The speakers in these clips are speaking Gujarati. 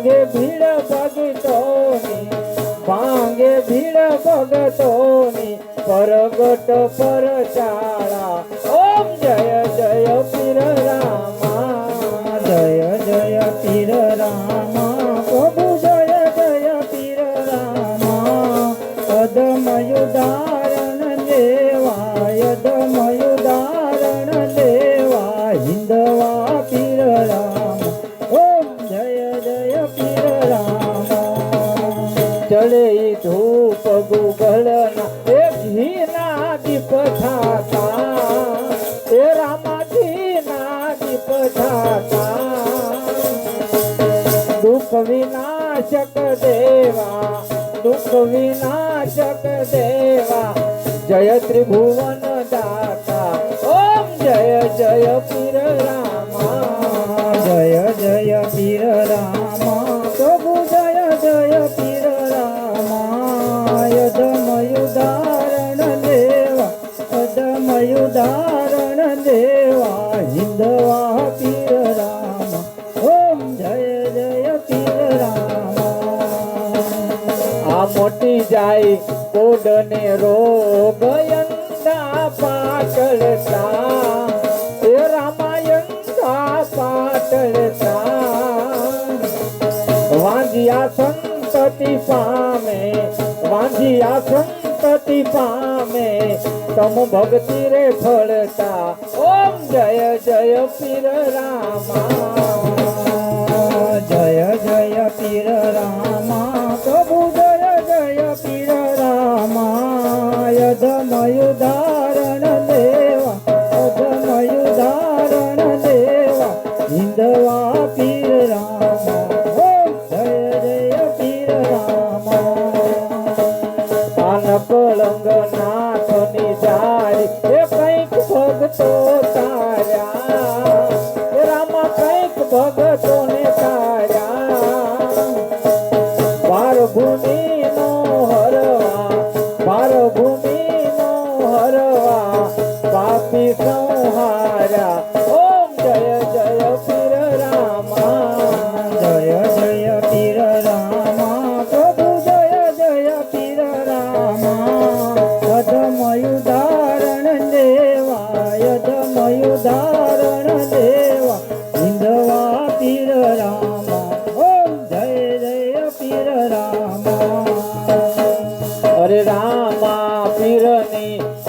ભાંગે ભીડ ભગતોની ભાંગે ભીડ ભગતોની પરગટ પરચાળા વિનાશક દેવા દુઃખ વિનાશક દેવા જય ત્રિભુવન દાતા ઓમ જય જય પીર રામા જય જય પીર રામા પ્રભુ જય જય પીર રામા યદમયુદારણ દેવા પદમયુદારણ દેવા હિંદવા મોટી જાય કોડને રોગ અંધા પાટળતા. એ રામાયણતા પાટળતા. વાંજિયા સંતતિ પામે, વાંજિયા સંતતિ પામે. તમ ભક્તિ રે ફળતા. ઓમ જય જય પીર રામા. जगदमयुदा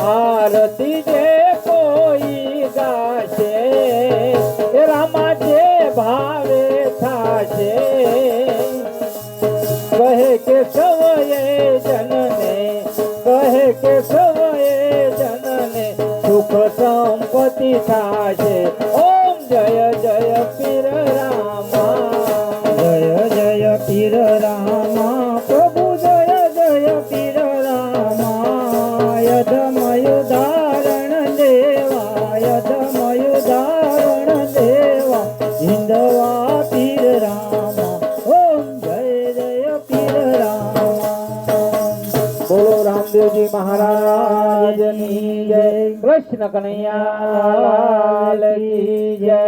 ಆರತಿ ಜಯ બોલો રામદેવજી મહારાજની જય કૃષ્ણ કનૈયા જય